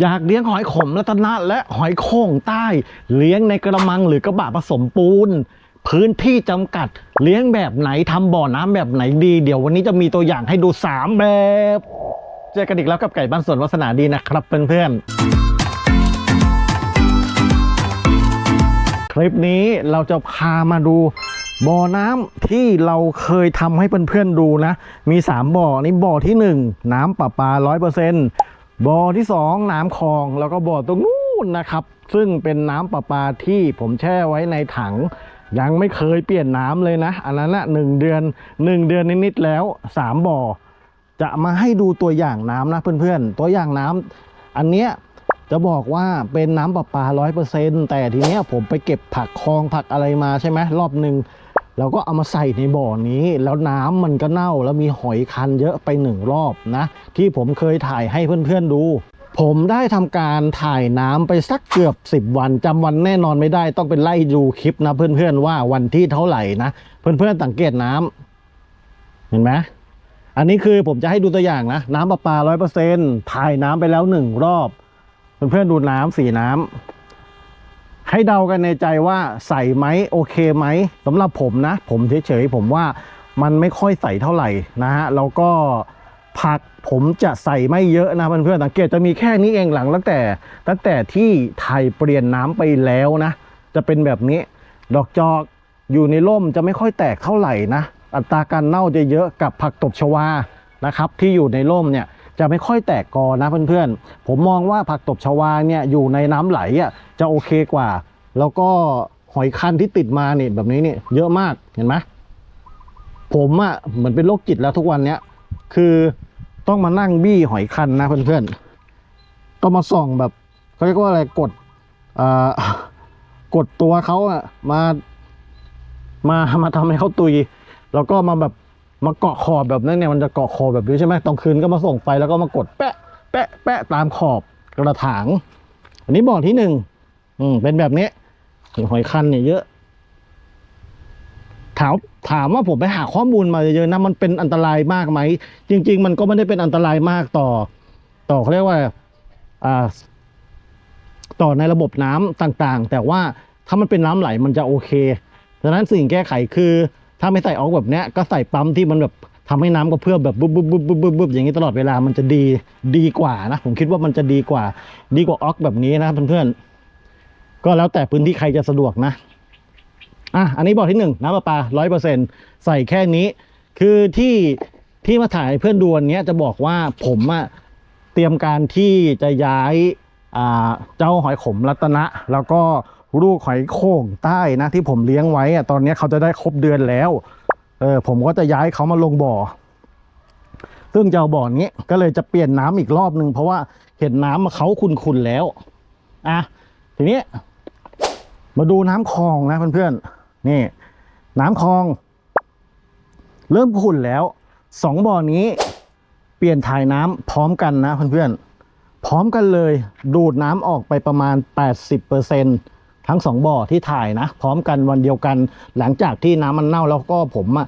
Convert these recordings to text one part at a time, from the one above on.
อยากเลี้ยงหอยขมรัตนะและหอยโข่งใต้ เลี้ยงในกระมังหรือกระบะผสมปูน พื้นที่จำกัด เลี้ยงแบบไหนทำบ่อน้ำแบบไหนดี เดี๋ยววันนี้จะมีตัวอย่างให้ดู 3 แบบ เจอกันอีกแล้วกับไก่บ้านสวนวัสนาดีนะครับเพื่อนๆ คลิปนี้เราจะพามาดูบ่อน้ำที่เราเคยทำให้เพื่อนๆดูนะ มี 3 บ่อนี่บ่อที่ 1 น้ำประปา100% บ่อที่ 2 น้ำคลองแล้วก็บ่อตรงนู้นนะครับ ซึ่งเป็นน้ำประปาที่ผมแช่ไว้ในถัง ยังไม่เคยเปลี่ยนน้ำเลยนะ อันนั้นนะหนึ่งเดือน 1 เดือนนิดๆแล้ว 3 บ่อ จะมาให้ดูตัวอย่างน้ำนะเพื่อนๆ ตัวอย่างน้ำอันเนี้ยจะบอกว่าเป็นน้ำประปาร้อยเปอร์เซ็นต์แต่ทีเนี้ยผมไปเก็บผักคลองผักอะไรมาใช่ไหมรอบหนึ่ง เราก็เอามาใส่ในบ่อนี้แล้วน้ำมันก็เน่าแล้วมีหอยคันเยอะไปหนึ่งรอบนะ ที่ผมเคยถ่ายให้เพื่อนๆดู ผมได้ทำการถ่ายน้ำไปสักเกือบ 10 วันจำวันแน่นอนไม่ได้ต้องเป็นไล่ดูคลิปนะเพื่อนๆว่าวันที่เท่าไหร่นะ เพื่อนๆสังเกตน้ำเห็นไหมอันนี้คือผมจะให้ดูตัวอย่างนะ น้ำประปาร้อยเปอร์เซ็นต์ถ่ายน้ำไปแล้วหนึ่งรอบ เพื่อนๆดูน้ำสีน้ำ ให้เดากันในใจว่าใส่ไหมโอเคไหมสำหรับผมนะ ผมเฉยๆผมว่ามันไม่ค่อยใส่เท่าไหร่นะฮะแล้วก็ผักผมจะใส่ไม่เยอะนะเพื่อนๆสังเกตจะมีแค่นี้เองหลังตั้งแต่ ตั้งแต่ที่ไทยเปลี่ยนน้ำไปแล้วนะ จะเป็นแบบนี้ ดอกจอกอยู่ในร่มจะไม่ค่อยแตกเท่าไหร่นะ อัตราการเน่าจะเยอะกับผักตบชวานะครับ ที่อยู่ในร่มเนี่ย จะไม่ค่อยแตกกอนะเพื่อนๆ ผมมองว่าผักตบชวาเนี่ยอยู่ในน้ำไหลอะจะโอเคกว่า แล้วก็หอยคันที่ติดมาเนี่ยแบบนี้เนี่ยเยอะมากเห็นไหมผมอะเหมือนเป็นโรคจิตแล้วทุกวันเนี้ยคือต้องมานั่งบี้หอยคันนะเพื่อนๆต้องมาส่องแบบเขาเรียกว่าอะไรกดอ่ากดตัวเขาอะมามามาทำให้เขาตุย แล้วก็มาแบบ มาเกาะขอบแบบนั้นเนี่ยมันจะเกาะขอบแบบนี้ใช่ไหมตอนคืนก็มาส่งไฟแล้วก็มากดแปะแปะแปะตามขอบกระถาง อันนี้บ่อที่หนึ่งอืมเป็นแบบนี้หอยคันเนี่ยเยอะถามถามว่าผมไปหาข้อมูลมาเยอะๆนะมันเป็นอันตรายมากไหม จริง ๆ มันก็ไม่ได้เป็นอันตรายมากต่อ ต่อเขาเรียกว่าอ่า ต่อในระบบน้ำต่างๆ แต่ว่าถ้ามันเป็นน้ำไหลมันจะโอเคดังนั้นสิ่งแก้ไขคือ ถ้าไม่ใส่ออกแบบเนี้ยก็ใส่ปั๊มที่มันแบบทำให้น้ำกระเพื่อมแบบบุ๊บบุ๊บบุ๊บบุ๊บบุ๊บอย่างนี้ตลอดเวลามันจะดีดีกว่านะ ผมคิดว่ามันจะดีกว่า ดีกว่าออกแบบนี้นะเพื่อนๆก็แล้วแต่พื้นที่ใครจะสะดวกนะอะอันนี้บอกที่หนึ่งน้ำประปาร้อยเปอร์เซ็นตใส่แค่นี้ คือที่ที่มาถ่ายเพื่อนดูวันเนี้ยจะบอกว่าผมอะเตรียมการที่จะย้ายอ่าเจ้าหอยขมรัตนะ แล้วก็ ลูกหอยโข่งใต้นะที่ผมเลี้ยงไว้อะตอนนี้เขาจะได้ครบเดือนแล้ว เออผมก็จะย้ายเขามาลงบ่อ ซึ่งเจ้าบ่อนี้ก็เลยจะเปลี่ยนน้ำอีกรอบหนึ่งเพราะว่าเห็นน้ำมาเขาขุนๆแล้วอะทีนี้มาดูน้ำคลองนะเพื่อนๆนี่ น้ำคลอง เริ่มขุ่นแล้วสองบ่อนี้ เปลี่ยนถ่ายน้ำพร้อมกันนะเพื่อนๆพร้อมกันเลยดูดน้ำออกไปประมาณ 80% ทั้งสองบ่อที่ถ่ายนะ พร้อมกันวันเดียวกัน หลังจากที่น้ำมันเน่าแล้วก็ผมอะ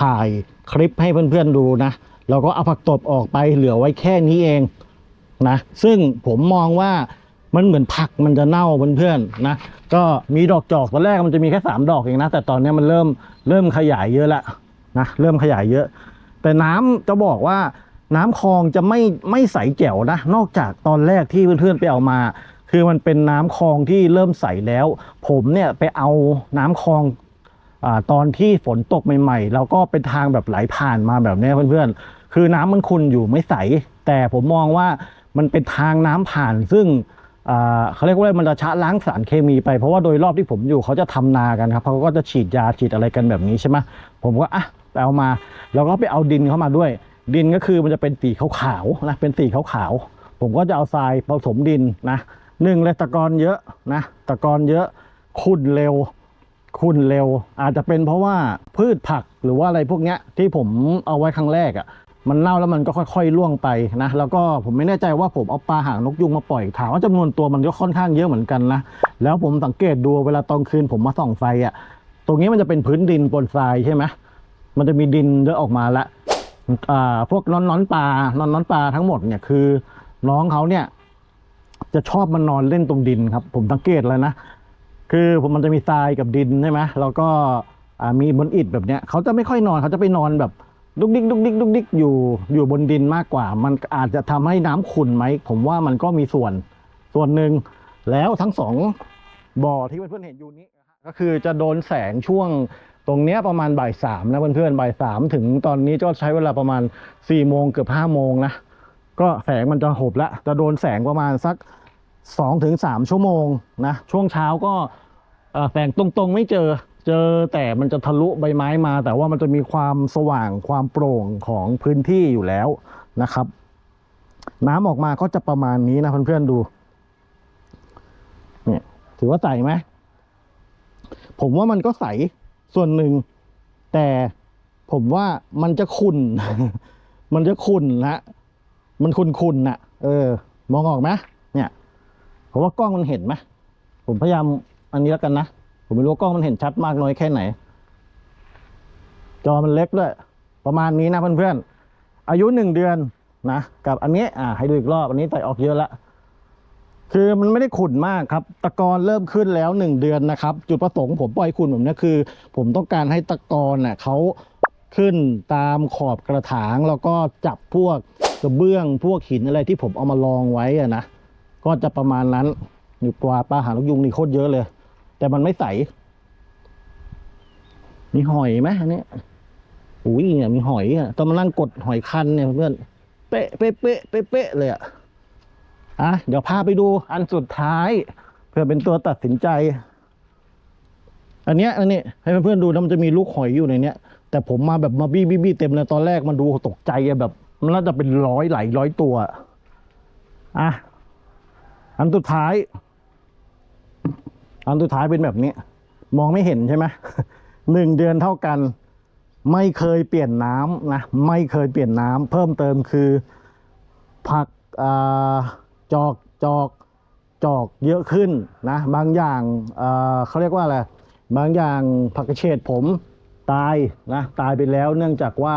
ถ่ายคลิปให้เพื่อนๆดูนะแล้วก็เอาผักตบออกไปเหลือไว้แค่นี้เองนะซึ่งผมมองว่ามันเหมือนผักมันจะเน่าเพื่อนๆนะก็มีดอกจอกตอนแรกมันจะมีแค่สามดอกเองนะแต่ตอนนี้มันเริ่มเริ่มขยายเยอะแล้วนะเริ่มขยายเยอะ แต่น้ำจะบอกว่าน้ำคลองจะไม่ไม่ใสแจ๋วนะ นอกจากตอนแรกที่เพื่อนๆไปเอามา คือมันเป็นน้ำคลองที่เริ่มใสแล้ว ผมเนี่ยไปเอาน้ำคลองอตอนที่ฝนตกใหม่ๆ แล้วก็เป็นทางแบบไหลผ่านมาแบบนี้เพื่อนๆ คือน้ำมันขุ่นอยู่ไม่ใส แต่ผมมองว่ามันเป็นทางน้ำผ่านซึ่งเขาเรียกว่าอะไรมันจะชะล้างสารเคมีไปเพราะว่าโดยรอบที่ผมอยู่เขาจะทำนากันครับเขาก็จะฉีดยาฉีดอะไรกันแบบนี้ใช่ไหมผมก็อะไปเอามาแล้วก็ไปเอาดินเข้ามาด้วย ดินก็คือมันจะเป็นสีขาวๆนะเป็นสีขาวๆผมก็จะเอาทรายผสมดินนะ หนึ่งเลยตะกอนเยอะนะตะกอนเยอะขุ่นเร็วขุ่นเร็ว อาจจะเป็นเพราะว่าพืชผักหรือว่าอะไรพวกเนี้ยที่ผมเอาไว้ครั้งแรกอะ่ะมันเน่าแล้วมันก็ค่อยๆล่วงไปนะแล้วก็ผมไม่แน่ใจว่าผมเอาปลาหางนกยุงมาปล่อยถามว่าจำนวนตัวมันก็ค่อนข้างเยอะเหมือนกันนะแล้วผมสังเกตดูเวลาตอนคืนผมมาส่องไฟอะ่ะตรงนี้มันจะเป็นพื้นดินปนทรายใช่ไหมมันจะมีดินเยอะออกมาละอ่าพวกน้อนน้อนๆปลาน้อนน้อนๆปลาทั้งหมดเนี่ยคือน้องเขาเนี่ย จะชอบมานอนเล่นตรงดินครับ ผมสังเกตแล้วนะ คือผมมันจะมีทรายกับดินใช่ไหมแล้วก็มีบนอิฐแบบเนี้ยเขาจะไม่ค่อยนอนเขาจะไปนอนแบบดุกดิกดุกดิกดุกดิกอยู่อยู่บนดินมากกว่า มันอาจจะทำให้น้ำขุ่นไหม ผมว่ามันก็มีส่วนส่วนหนึ่งแล้วทั้งสองบ่อที่เพื่อนๆเห็นอยู่นี้ก็คือจะโดนแสงช่วงตรงเนี้ยประมาณบ่ายสามนะเพื่อนๆบ่ายสามถึงตอนนี้ก็ใช้เวลาประมาณสี่โมงเกือบห้าโมงนะก็แสงมันจะหบล้วจะโดนแสงประมาณสัก สองถึงสามชั่วโมงนะช่วงเช้าก็แสงตรงๆไม่เจอเจอแต่มันจะทะลุใบไม้มา แต่ว่ามันจะมีความสว่างความโปร่งของพื้นที่อยู่แล้วนะครับ น้ำออกมาก็จะประมาณนี้นะเพื่อนๆดูเนี่ยถือว่าใสไหมผมว่ามันก็ใสส่วนหนึ่ง แต่ผมว่ามันจะขุ่นมันจะขุ่นนะมันคุนคุนๆน่ะเออ มองออกไหม ผมว่ากล้องมันเห็นไหมผมพยายามอันนี้แล้วกันนะ ผมไม่รู้ว่ากล้องมันเห็นชัดมากน้อยแค่ไหน จอมันเล็กด้วย ประมาณนี้นะเพื่อนๆ อายุหนึ่งเดือนนะ กับอันนี้อ่าให้ดูอีกรอบอันนี้ใส่ออกเยอะละคือมันไม่ได้ขุ่นมากครับ ตะกอนเริ่มขึ้นแล้วหนึ่งเดือนนะครับ จุดประสงค์ผมปล่อยขุ่นแบบนี้คือ ผมต้องการให้ตะกอนน่ะเขาขึ้นตามขอบกระถางแล้วก็จับพวกกระเบื้องพวกหินอะไรที่ผมเอามาลองไว้อะนะ ก็จะประมาณนั้นอยู่ปลาปลาหางนกยุงนี่โคตรเยอะเลย แต่มันไม่ใส มีหอยไหมอันนี้อุ้ยเนี่ยมีหอยอะต้องมานั่งกดหอยคันเนี่ยเพื่อนเป๊ะเป๊ะเป๊ะเป๊ะเลยอะอะเดี๋ยวพาไปดูอันสุดท้าย เพื่อเป็นตัวตัดสินใจ อันเนี้ยอันนี้ให้เพื่อนๆดูนะมันจะมีลูกหอยอยู่ในเนี้ย แต่ผมมาแบบมาบี้บี้บี้เต็มเลยตอนแรกมันดูตกใจอะแบบ มันน่าจะเป็นร้อยหลายร้อยตัว อะ อันสุดท้าย อันสุดท้ายเป็นแบบนี้ มองไม่เห็นใช่ไหมหนึ่งเดือนเท่ากัน ไม่เคยเปลี่ยนน้ำนะไม่เคยเปลี่ยนน้ำเพิ่มเติมคือ ผักจอกจอกจอกเยอะขึ้นนะบางอย่างเขาเรียกว่าอะไรบางอย่างผักกระเฉดผมตายนะตายไปแล้วเนื่องจากว่า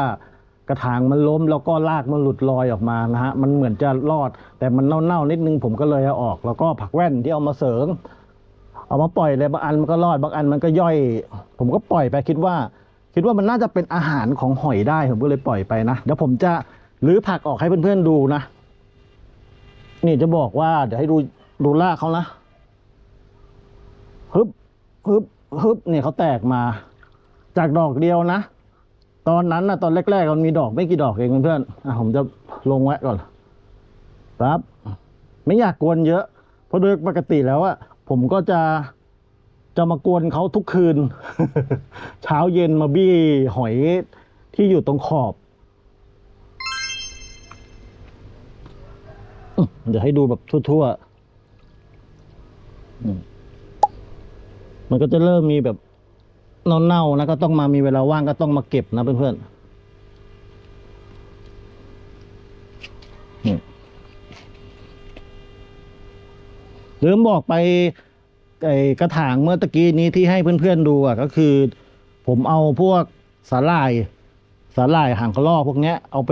กระถางมันล้มแล้วก็รากมันหลุดลอยออกมานะฮะมันเหมือนจะรอด แต่มันเน่าๆนิดนึงผมก็เลยเอาออก แล้วก็ผักแว่นที่เอามาเสริมเอามาปล่อยเลยบางอันมันก็รอดบางอันมันก็ย่อย ผมก็ปล่อยไปคิดว่า คิดว่ามันน่าจะเป็นอาหารของหอยได้ผมก็เลยปล่อยไปนะเดี๋ยวผมจะรื้อผักออกให้เพื่อนๆดูนะนี่จะบอกว่าเดี๋ยวให้ดูดูรากเขานะฮึบฮึบฮึบเนี่ยเขาแตกมา จากดอกเดียวนะ ตอนนั้นนะตอนแรกๆมันมีดอกไม่กี่ดอกเองเพื่อนๆอะผมจะลงไว้ก่อนครับ ไม่อยากกวนเยอะ เพราะโดยปกติแล้วอะผมก็จะจะมากวนเขาทุกคืน เช้าเย็นมาบี้หอยที่อยู่ตรงขอบเดี๋ยวให้ดูแบบทั่วๆมันก็จะเริ่มมีแบบ เน่าๆนะก็ต้องมามีเวลาว่างก็ต้องมาเก็บนะเพื่อนๆนี่ลืมบอกไปไอ้กระถางเมื่อตะกี้นี้ที่ให้เพื่อนๆดูอะก็คือ ผมเอาพวกสาหร่ายสาหร่ายหางกระรอกพวกเนี้ยเอาไป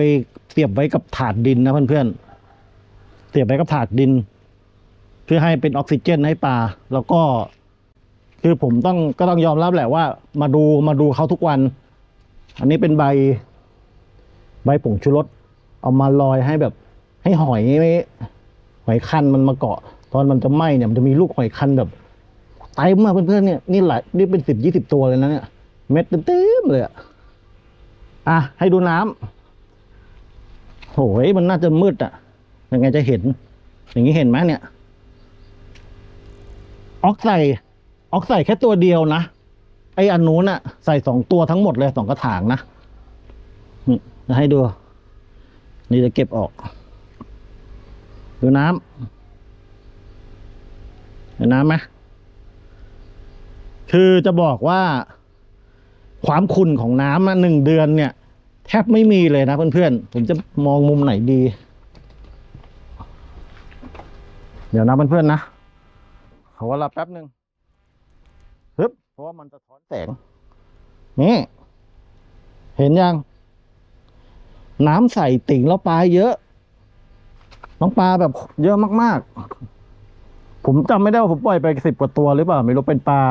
เสียบไว้กับถาดดินนะเพื่อนๆเสียบไปกับถาดดิน เพื่อให้เป็นออกซิเจนให้ปลาแล้วก็ คือผมต้องก็ต้องยอมรับแหละว่า มาดูมาดูเขาทุกวัน อันนี้เป็นใบ ใบผงชูรสเอามาลอยให้แบบ ให้หอยไม่หอยคันมันมาเกาะ ตอนมันจะไหม้เนี่ยมันจะมีลูกหอยคันแบบเต็มมาเพื่อนๆเนี่ยนี่หลายนี่เป็นสิบยี่สิบตัวเลยนะเนี่ยเม็ดเต็มเลยอะอะให้ดูน้ำโหยมันน่าจะมืดอะยังไงจะเห็น อย่างนี้เห็นไหมเนี่ย ออกใส่ ออกใส่แค่ตัวเดียวนะ ไออันนู้นอะใส่สองตัวทั้งหมดเลยสองกระถางนะนี่จะให้ดู นี่จะเก็บออก ดูน้ำเห็นน้ำไหมคือจะบอกว่า ความขุ่นของน้ำอะหนึ่งเดือนเนี่ย แทบไม่มีเลยนะเพื่อนๆ ผมจะมองมุมไหนดี เดี๋ยวนะเพื่อนๆนะขอเวลาแป๊บหนึ่ง เพราะว่ามันสะท้อนแสง นี่ เห็นยัง น้ำใส่ติ่งแล้วปลาเยอะ น้องปลาแบบเยอะมาก ๆ ผมจำไม่ได้ว่าผมปล่อยไปสิบกว่าตัวหรือเปล่า ไม่รู้เป็นปลา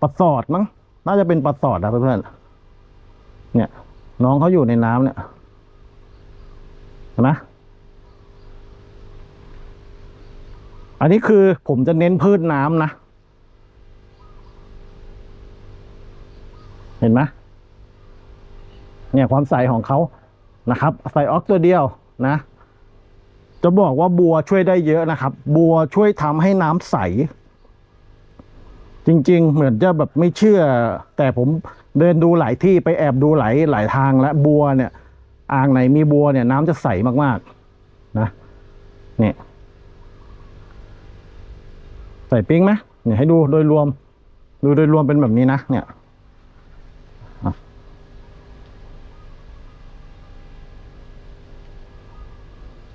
ปลาสอดมั้ง น่าจะเป็นปลาสอดนะเพื่อนๆ เนี่ย น้องเขาอยู่ในน้ำเนี่ย เห็นไหมอันนี้คือผมจะเน้นพืชน้ำนะ เห็นไหมเนี่ยความใสของเขานะครับใส่ออกตัวเดียวนะ จะบอกว่าบัวช่วยได้เยอะนะครับ บัวช่วยทำให้น้ำใส จริง ๆ เหมือนจะแบบไม่เชื่อ แต่ผมเดินดูหลายที่ไปแอบดูหลายหลายทางแล้วบัวเนี่ยอ่างไหนมีบัวเนี่ยน้ำจะใสมากๆนะเนี่ยใส่ปิ้งไหมเนี่ยให้ดูโดยรวม ดูโดยรวมเป็นแบบนี้นะเนี่ย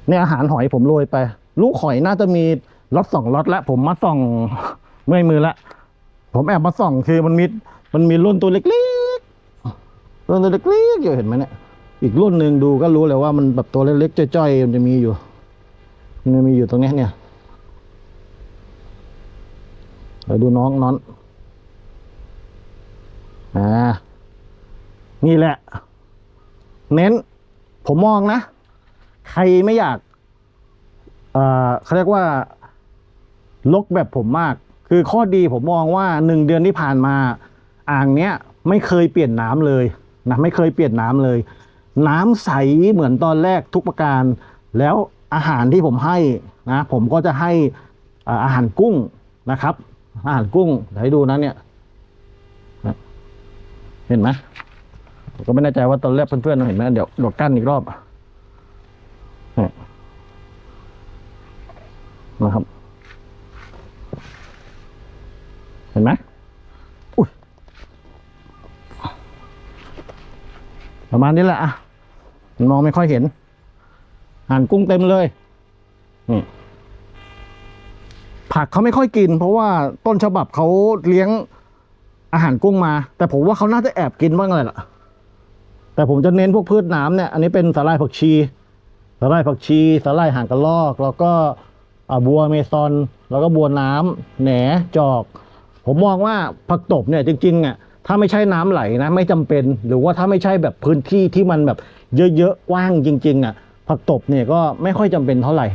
เนี่ยอาหารหอยผมโรยไป ลูกหอยน่าจะมีล็อตสองล็อตแล้วผมมาส่องเมื่อยมือละผมแอบมาส่องคือมันมีมันมีรุ่นตัวเล็กๆรุ่นตัวเล็กๆอยู่เห็นไหมเนี่ยอีกรุ่นหนึ่งดูก็รู้เลยว่ามันแบบตัวเล็กๆจ้อยๆมันจะมีอยู่มันมีอยู่ตรงนี้เนี่ยเดี๋ยวดูน้องน้อนอ่านี่แหละ เน้น ผมมองนะ ใครไม่อยากเอ่อเขาเรียกว่าลกแบบผมมาก คือข้อดีผมมองว่าหนึ่งเดือนที่ผ่านมา อ่างเนี้ยไม่เคยเปลี่ยนน้ำเลยนะไม่เคยเปลี่ยนน้ำเลย น้ำใสเหมือนตอนแรกทุกประการ แล้วอาหารที่ผมให้นะผมก็จะให้อาหารกุ้งนะครับ อาหารกุ้งเดี๋ยวให้ดูนะเนี่ยเห็นไหมผมก็ไม่แน่ใจว่าตอนแรกเพื่อนๆเห็นไหมเดี๋ยวเดี๋ยวกั้นอีกรอบ นะครับ เห็นไหมอุ้ยประมาณนี้แหละอะมันมองไม่ค่อยเห็นหั่นกุ้งเต็มเลยนี่ผักเขาไม่ค่อยกิน เพราะว่าต้นฉบับเขาเลี้ยงอาหารกุ้งมา แต่ผมว่าเขาน่าจะแอบกินบ้างเลยล่ะ แต่ผมจะเน้นพวกพืชน้ำเนี่ย อันนี้เป็นสาหร่ายผักชี สาหร่ายผักชีสาหร่ายหางกระรอก แล้วก็บัวเมซอน แล้วก็บัวน้ำแหนจอก ผมมองว่าผักตบเนี่ยจริงๆอะถ้าไม่ใช่น้ำไหลนะไม่จำเป็น หรือว่าถ้าไม่ใช่แบบพื้นที่ที่มันแบบเยอะๆกว้างจริง ๆอะผักตบเนี่ยก็ไม่ค่อยจำเป็นเท่าไหร่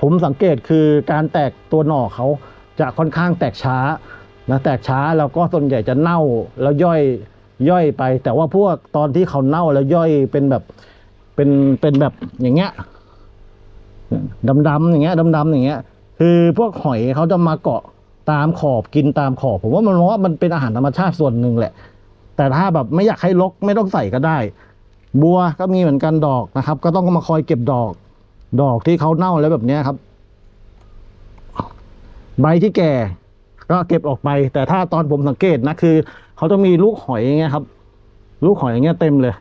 ผมสังเกตคือการแตกตัวหน่อเขาจะค่อนข้างแตกช้านะแตกช้าแล้วก็ส่วนใหญ่จะเน่าแล้วย่อยย่อยไป แต่ว่าพวกตอนที่เขาเน่าแล้วย่อยเป็นแบบ เป็นเป็นแบบอย่างเงี้ยดำๆอย่างเงี้ยดำๆอย่างเงี้ย คือพวกหอยเขาจะมาเกาะตามขอบกินตามขอบ ผมว่ามันมองว่ามันเป็นอาหารธรรมชาติส่วนหนึ่งแหละ แต่ถ้าแบบไม่อยากให้ลกไม่ต้องใส่ก็ได้ บัวก็มีเหมือนกันดอกนะครับ ก็ต้องมาคอยเก็บดอก ดอกที่เขาเน่าแล้วแบบเนี้ยครับ ใบที่แก่ ก็เก็บออกไป แต่ถ้าตอนผมสังเกตนะคือเขาจะมีลูกหอยอย่างเงี้ยครับ ลูกหอยอย่างเงี้ยเต็มเลย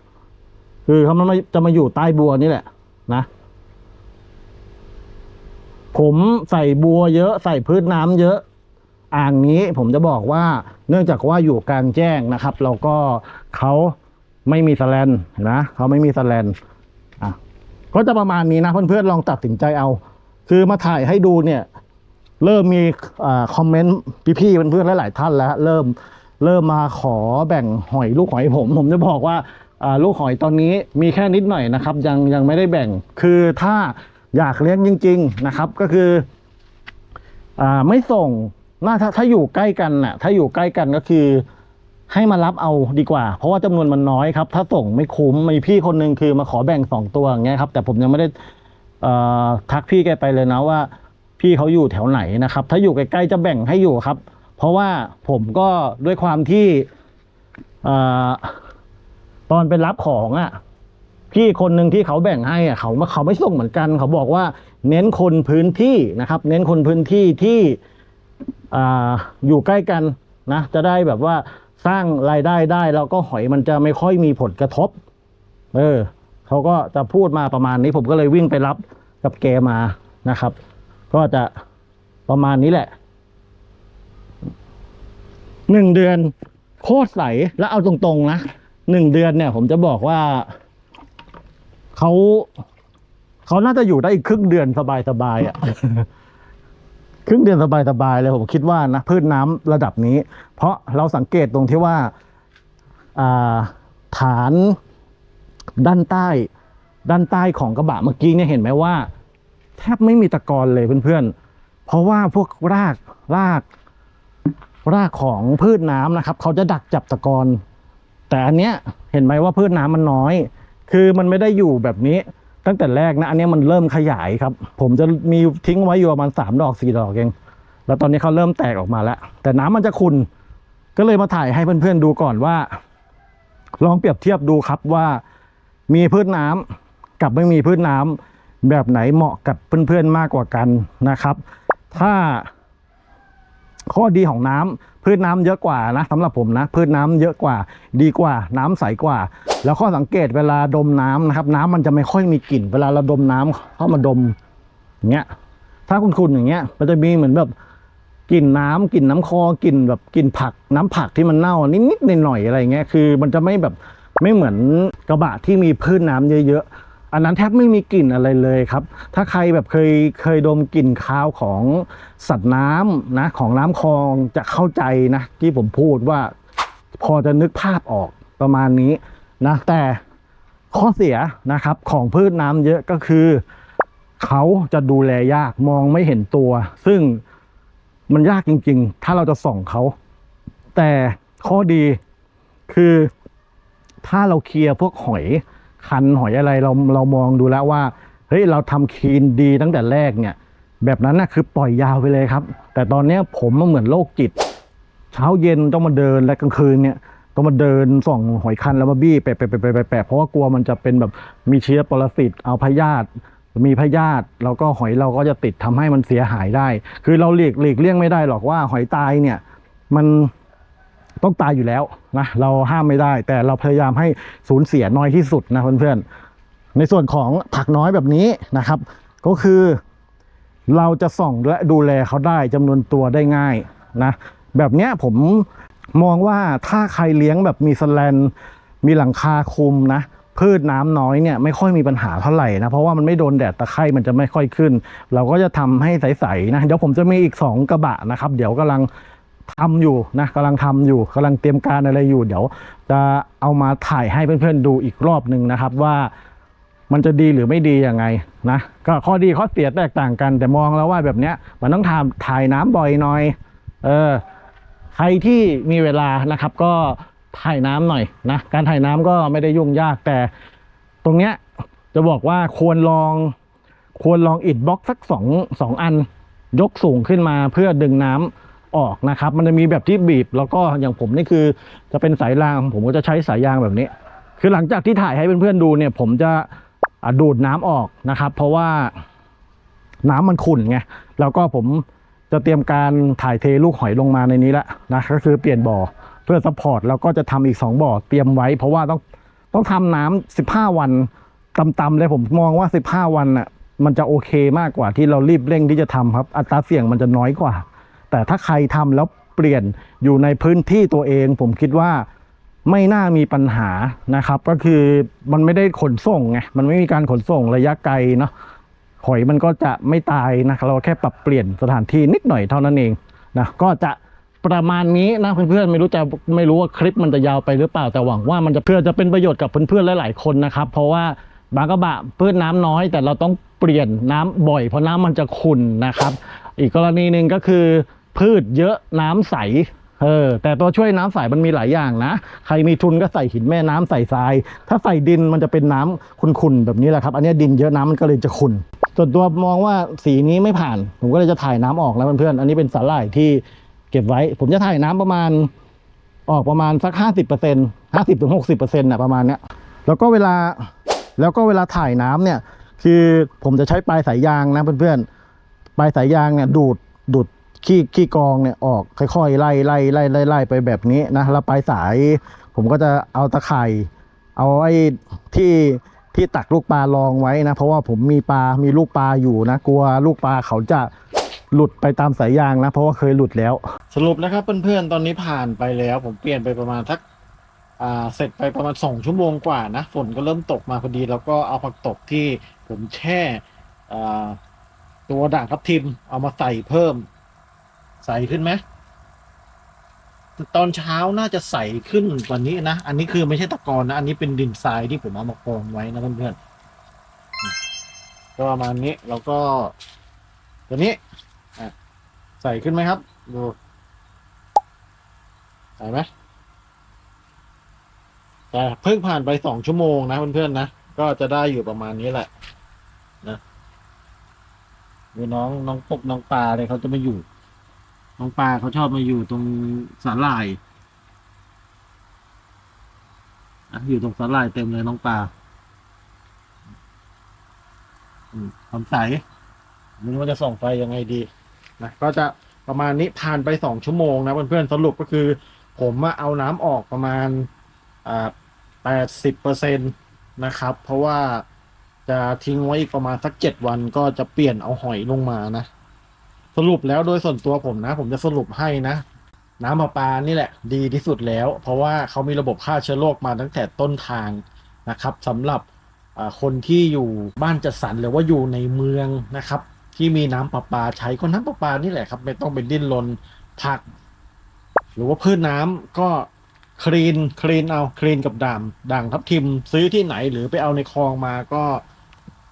คือเขามันมาจะมาอยู่ใต้บัวนี่แหละ นะ ผมใส่บัวเยอะใส่พืชน้ำเยอะ อ่างนี้ผมจะบอกว่า เนื่องจากว่าอยู่กลางแจ้งนะครับ แล้วก็เขาไม่มีสแลนนะเขาไม่มีสแลนอะก็จะประมาณนี้นะเพื่อนๆลองตัดสินใจเอา คือมาถ่ายให้ดูเนี่ย เริ่มมีอคอมเมนต์พี่ๆเพื่อนๆหลายๆท่านแล้ว เริ่มเริ่มมาขอแบ่งหอยลูกหอยผม ผมจะบอกว่า ลูกหอยตอนนี้มีแค่นิดหน่อยนะครับ ยังยังไม่ได้แบ่ง คือถ้าอยากเลี้ยงจริง ๆนะครับ ก็คืออ่าไม่ส่งน่าถ้าถ้าอยู่ใกล้กันน่ะ ถ้าอยู่ใกล้กันก็คือ ให้มารับเอาดีกว่า เพราะว่าจำนวนมันน้อยครับ ถ้าส่งไม่คุ้มมีพี่คนหนึ่งคือมาขอแบ่งสองตัวอย่างเงี้ยครับ แต่ผมยังไม่ได้ทักพี่แกไปเลยนะว่า พี่เขาอยู่แถวไหนนะครับ ถ้าอยู่ใกล้ๆจะแบ่งให้อยู่ครับ เพราะว่าผมก็ด้วยความที่ ตอนไปรับของอะพี่คนหนึ่งที่เขาแบ่งให้อะเขาเขาไม่ส่งเหมือนกัน เขาบอกว่า เน้นคนพื้นที่นะครับ เน้นคนพื้นที่ที่อ่าอยู่ใกล้กันนะจะได้แบบว่าสร้างรายได้ได้แล้วก็หอยมันจะไม่ค่อยมีผลกระทบ เออเขาก็จะพูดมาประมาณนี้ผมก็เลยวิ่งไปรับกับแกมานะครับ ก็จะประมาณนี้แหละหนึ่งเดือนโคตรใสแล้วเอาตรงๆนะ หนึ่งเดือนเนี่ย ผมจะบอกว่าเขาเขาน่าจะอยู่ได้อีกครึ่งเดือนสบายๆอะ่ะ ครึ่งเดือนสบายๆเลยผมคิดว่านะพืชน้ำระดับนี้ เพราะเราสังเกตตรงที่ว่าอ่าฐานด้านใต้ ด้านใต้ของกระบะเมื่อกี้เนี่ยเห็นไหมว่า แทบไม่มีตะกอนเลยเพื่อนๆ เพราะว่าพวกรากรากรากของพืชน้ำนะครับ เขาจะดักจับตะกอน แต่อันเนี้ยเห็นไหมว่าพืชน้ำมันน้อย คือมันไม่ได้อยู่แบบนี้ ตั้งแต่แรกนะ อันเนี้ยมันเริ่มขยายครับ ผมจะมีทิ้งไว้อยู่ประมาณสามดอกสี่ดอกเอง แล้วตอนนี้เขาเริ่มแตกออกมาแล้ว แต่น้ำมันจะขุ่นก็เลยมาถ่ายให้เพื่อนๆดูก่อนว่า ลองเปรียบเทียบดูครับว่า มีพืชน้ำกับไม่มีพืชน้ำแบบไหนเหมาะกับเพื่อนๆมากกว่ากันนะครับ ถ้า ข้อดีของน้ำพืชน้ำเยอะกว่านะสำหรับผมนะ พืชน้ำเยอะกว่า ดีกว่า น้ำใสกว่า แล้วข้อสังเกตเวลาดมน้ำนะครับ น้ำมันจะไม่ค่อยมีกลิ่น เวลาเราดมน้ำเข้ามาดมอย่างเงี้ย ถ้าคุณคุณอย่างเงี้ย มันจะมีเหมือนแบบกลิ่นน้ำกลิ่นน้ำคอกลิ่นแบบกลิ่นผัก น้ำผักที่มันเน่านิดๆหน่อยๆอะไรเงี้ยคือ มันจะไม่แบบไม่เหมือนกระบะที่มีพืชน้ำเยอะๆ อันนั้นแทบไม่มีกลิ่นอะไรเลยครับ ถ้าใครแบบเคยเคยดมกลิ่นคาวของสัตว์น้ำนะของน้ำคลองจะเข้าใจนะที่ผมพูดว่าพอจะนึกภาพออกประมาณนี้นะแต่ข้อเสียนะครับของพืชน้ำเยอะก็คือ เขาจะดูแลยากมองไม่เห็นตัว ซึ่งมันยากจริง ๆ ถ้าเราจะส่องเขา แต่ข้อดีคือถ้าเราเคลียร์พวกหอย คันหอยอะไรเราเรามองดูแล้วว่าเฮ้ยเราทำคีนดีตั้งแต่แรกเนี่ย แบบนั้นนะคือปล่อยยาวไปเลยครับ แต่ตอนนี้ผมมันเหมือนโรคจิต เช้าเย็นต้องมาเดินและกลางคืนเนี่ยต้องมาเดินส่องหอยคันแล้วมาบี้แปะแปะแปะแปะแปเพราะว่ากลัวมันจะเป็นแบบมีเชื้อปรสิตเอาพยาธิมีพยาธิแล้วก็หอยเราก็จะติดทำให้มันเสียหายได้ คือเราหลีกหลีกเลี่ยงไม่ได้หรอกว่าหอยตายเนี่ยมัน ต้องตายอยู่แล้วนะเราห้ามไม่ได้ แต่เราพยายามให้สูญเสียน้อยที่สุดนะเพื่อนๆในส่วนของผักน้อยแบบนี้นะครับ ก็คือเราจะส่องและดูแลเขาได้จำนวนตัวได้ง่ายนะแบบเนี้ยผมมองว่าถ้าใครเลี้ยงแบบมีสแลนมีหลังคาคุมนะพืชน้ำน้อยเนี่ยไม่ค่อยมีปัญหาเท่าไหร่นะเพราะว่ามันไม่โดนแดดตะไคร่มันจะไม่ค่อยขึ้น เราก็จะทำให้ใสๆนะเดี๋ยวผมจะมีอีกสองกระบะนะครับ เดี๋ยวกำลัง ทำอยู่นะกำลังทำอยู่กำลังเตรียมการอะไรอยู่ เดี๋ยว จะเอามาถ่ายให้เพื่อนๆดูอีกรอบหนึ่งนะครับว่ามันจะดีหรือไม่ดียังไงนะก็ข้อดีข้อเสียแตกต่างกัน แต่มองแล้วว่าแบบเนี้ยมันต้องทำถ่ายน้ำบ่อยหน่อยเออใครที่มีเวลานะครับ ก็ถ่ายน้ำหน่อยนะการถ่ายน้ำก็ไม่ได้ยุ่งยากแต่ ตรงเนี้ยจะบอกว่าควรลอง ควรลองอิดบล็อกสักสองสองอัน ยกสูงขึ้นมาเพื่อดึงน้ำ ออกนะครับ มันจะมีแบบที่บีบ แล้วก็อย่างผมนี่คือจะเป็นสายราง ผมก็จะใช้สายยางแบบนี้ คือหลังจากที่ถ่ายให้เพื่อนๆดูเนี่ย ผมจะดูดน้ำออกนะครับ เพราะว่าน้ำมันขุ่นไง แล้วก็ผมจะเตรียมการถ่ายเทลูกหอยลงมาในนี้แล้วนะก็คือเปลี่ยนบ่อเพื่อซัพพอร์ตแล้วก็จะทำอีกสองบ่อเตรียมไว้ เพราะว่าต้องต้องทำน้ำสิบห้าวันต่ำๆเลยผมมองว่าสิบห้าวันน่ะมันจะโอเคมากกว่าที่เรารีบเร่งที่จะทำครับ อัตราเสี่ยงมันจะน้อยกว่า แต่ถ้าใครทำแล้วเปลี่ยนอยู่ในพื้นที่ตัวเอง ผมคิดว่าไม่น่ามีปัญหานะครับ ก็คือมันไม่ได้ขนส่งไงมันไม่มีการขนส่งระยะไกลเนาะหอยมันก็จะไม่ตายนะเราแค่ปรับเปลี่ยนสถานที่นิดหน่อยเท่านั้นเองนะก็จะประมาณนี้นะเพื่อนๆไม่รู้จะไม่รู้ว่าคลิปมันจะยาวไปหรือเปล่าแต่หวังว่ามันจะเพื่อจะเป็นประโยชน์กับเพื่อนๆหลายๆคนนะครับ เพราะว่าบางกระบะพืชน้ำน้อย แต่เราต้องเปลี่ยนน้ำบ่อย เพราะน้ำมันจะขุ่นนะครับ อีกกรณีหนึ่งก็คือ พืชเยอะน้ำใสเออแต่ตัวช่วยน้ำใสมันมีหลายอย่างนะ ใครมีทุนก็ใส่หินแม่น้ำใส่ทราย ถ้าใส่ดินมันจะเป็นน้ำขุ่นๆแบบนี้แหละครับ อันนี้ดินเยอะน้ำมันก็เลยจะขุ่นส่วนตัวมองว่าสีนี้ไม่ผ่าน ผมก็เลยจะถ่ายน้ำออกแล้วเพื่อนๆอันนี้เป็นสาหร่ายที่เก็บไว้ ผมจะถ่ายน้ำประมาณออกประมาณสักห้าสิบเปอร์เซ็นห้าสิบถึงหกสิบเปอร์เซ็นต์ะประมาณเนี้ยแล้วก็เวลาแล้วก็เวลาถ่ายน้ำเนี่ย คือผมจะใช้ปลายสายยางนะเพื่อนๆปลายสายยางเนี่ยดูดดูด ขี้ขี้กองเนี่ยออกค่อยๆไล่ไล่ไล่ไล่ไล่ไปแบบนี้นะแล้วปลายสาย ผมก็จะเอาตะข่ายเอาไอ้ที่ที่ตักลูกปลารองไว้นะ เพราะว่าผมมีปลา มีลูกปลาอยู่นะ กลัวลูกปลาเขาจะหลุดไปตามสายยางนะ เพราะว่าเคยหลุดแล้ว สรุปนะครับเพื่อนๆ ตอนนี้ผ่านไปแล้ว ผมเปลี่ยนไปประมาณสักอ่าเสร็จไปประมาณสองชั่วโมงกว่านะ ฝนก็เริ่มตกมาพอดี แล้วก็เอาผักตบที่ผมแช่อ่าตัวด่างทับทิมเอามาใส่เพิ่ม ใสขึ้นไหมตอนเช้าน่าจะใสขึ้นกว่านี้นะ อันนี้คือไม่ใช่ตะกอนนะ อันนี้เป็นดินทรายที่ผมเอามากองไว้นะเพื่อนๆก็ประมาณนี้แล้วก็ ตัวนี้ใสขึ้นไหมครับ ดูใสไหมแต่เพิ่งผ่านไปสองชั่วโมงนะเพื่อนๆนะ ก็จะได้อยู่ประมาณนี้แหละ นะดูน้องน้องปกน้องปลาเลยเขาจะมาอยู่ น้องปลาเขาชอบมาอยู่ตรงสาหร่ายอะอยู่ตรงสาหร่ายเต็มเลยน้องปลาอืมทำใสไมันว่าจะส่องไฟยังไงดีนะก็จะประมาณนี้ผ่านไปสองชั่วโมงนะเพื่อนๆสรุปก็คือ ผมเอาน้ำออกประมาณอ่าแปดสิบเปอร์เซ็นตนะครับ เพราะว่าจะทิ้งไว้อีกประมาณสักเจ็ดวันก็จะเปลี่ยนเอาหอยลงมานะ สรุปแล้วโดยส่วนตัวผมนะ ผมจะสรุปให้นะ น้ำประปานี่แหละ ดีที่สุดแล้ว เพราะว่าเขามีระบบฆ่าเชื้อโรคมาตั้งแต่ต้นทางนะครับสำหรับคนที่อยู่บ้านจัดสรรหรือว่าอยู่ในเมืองนะครับ ที่มีน้ำประปาใช้ก็น้ำประปานี่แหละครับ ไม่ต้องไปดิ้นรนผัก หรือว่าพืชน้ำก็คลีนคลีนเอาคลีนกับด่างด่างทับทิม ซื้อที่ไหนหรือไปเอาในคลองมาก็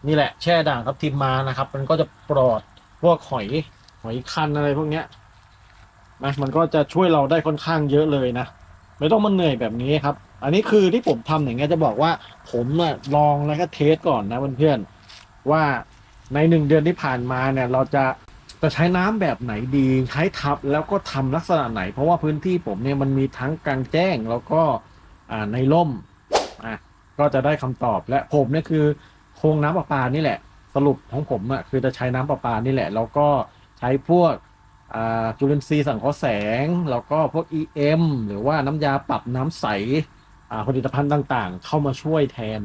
นี่แหละแช่ด่างทับทิมมานะครับ มันก็จะปลอดพวกหอย หอยคันอะไรพวกเนี้ยนะมันก็จะช่วยเราได้ค่อนข้างเยอะเลยนะไม่ต้องมาเหนื่อยแบบนี้ครับ อันนี้คือที่ผมทำอย่างเงี้ยจะบอกว่า ผมอะลองแล้วก็เทสก่อนนะเพื่อนๆว่าในหนึ่งเดือนที่ผ่านมาเนี่ยเราจะจะใช้น้ำแบบไหนดีใช้ทับแล้วก็ทำลักษณะไหน เพราะว่าพื้นที่ผมเนี่ยมันมีทั้งกลางแจ้งแล้วก็อ่าในร่มอะก็จะได้คำตอบและผมเนี่ยคือโครงน้ำประปานี่แหละ สรุปของผมอะคือจะใช้น้ำประปานี่แหละ แล้วก็ ใช้พวกจุลินทรีย์สังเคราะห์แสง แล้วก็พวก EM หรือว่าน้ำยาปรับน้ำใสผลิตภัณฑ์ต่างๆ เข้ามาช่วยแทน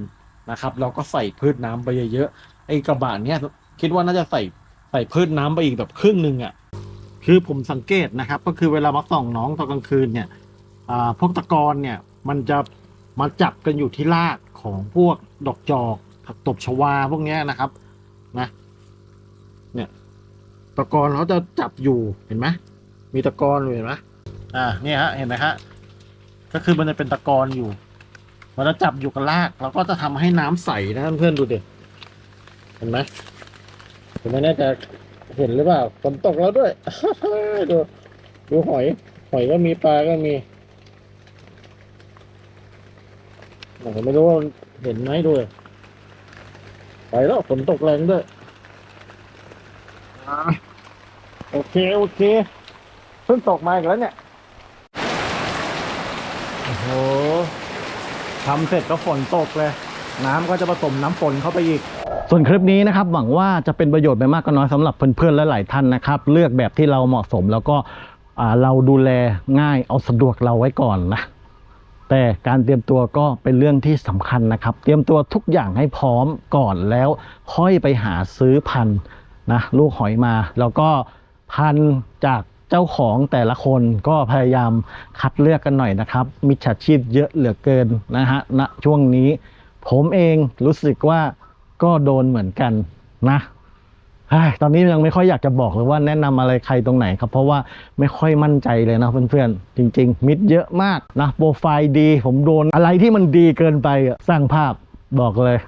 นะครับแล้วก็ใส่พืชน้ำไปเยอะๆไอ้กระบะเนี้ยคิดว่าน่าจะใส่ใส่พืชน้ำไปอีกแบบครึ่งหนึ่งอะคือผมสังเกตนะครับ ก็คือเวลามาส่องน้องตอนกลางคืนเนี่ยพวกตะกอนเนี่ยมันจะมาจับกันอยู่ที่รากของพวกดอกจอกผักตบชวาพวกนี้นะครับนะเนี่ย ตะกอนเขาจะจับอยู่เห็นไหมมีตะกอนอยู่เห็นไหมอ่าเนี่ยฮะเห็นไหมฮะก็คือมันจะเป็นตะกอนอยู่มันจะจับอยู่กับรากแล้วก็จะทำให้น้ำใสนะเพื่อนดูดิเห็นไหมผมไม่แน่ใจเห็นหรือเปล่าฝนตกแล้วด้วยดูดูหอย หอยก็มีปลาก็มีผมไม่รู้ว่าเห็นไหมด้วยไปแล้วฝนตกแรงด้วย อ่าโอเค โอเคเพิ่งตกมาอีกแล้วเนี่ย โอ้โหทำเสร็จก็ฝนตกเลย น้ำก็จะผสมน้ำฝนเข้าไปอีก ส่วนคลิปนี้นะครับ หวังว่าจะเป็นประโยชน์ไม่มากก็น้อยสำหรับเพื่อนๆและหลายท่านนะครับ เลือกแบบที่เราเหมาะสมแล้วก็อ่าเราดูแลง่ายเอาสะดวกเราไว้ก่อนนะ แต่การเตรียมตัวก็เป็นเรื่องที่สำคัญนะครับ เตรียมตัวทุกอย่างให้พร้อมก่อนแล้ว ค่อยไปหาซื้อพันธุ์ นะลูกหอยมา แล้วก็พันจากเจ้าของแต่ละคนก็พยายามคัดเลือกกันหน่อยนะครับ มิจฉาชีพเยอะเหลือเกินนะฮะณช่วงนี้ ผมเองรู้สึกว่าก็โดนเหมือนกันนะเฮ้ยตอนนี้ยังไม่ค่อยอยากจะบอกเลยว่าแนะนำอะไรใครตรงไหนครับ เพราะว่าไม่ค่อยมั่นใจเลยนะเพื่อนๆ จริง ๆ มิดเยอะมากนะโปรไฟล์ดี ผมโดนอะไรที่มันดีเกินไปสร้างภาพบอกเลย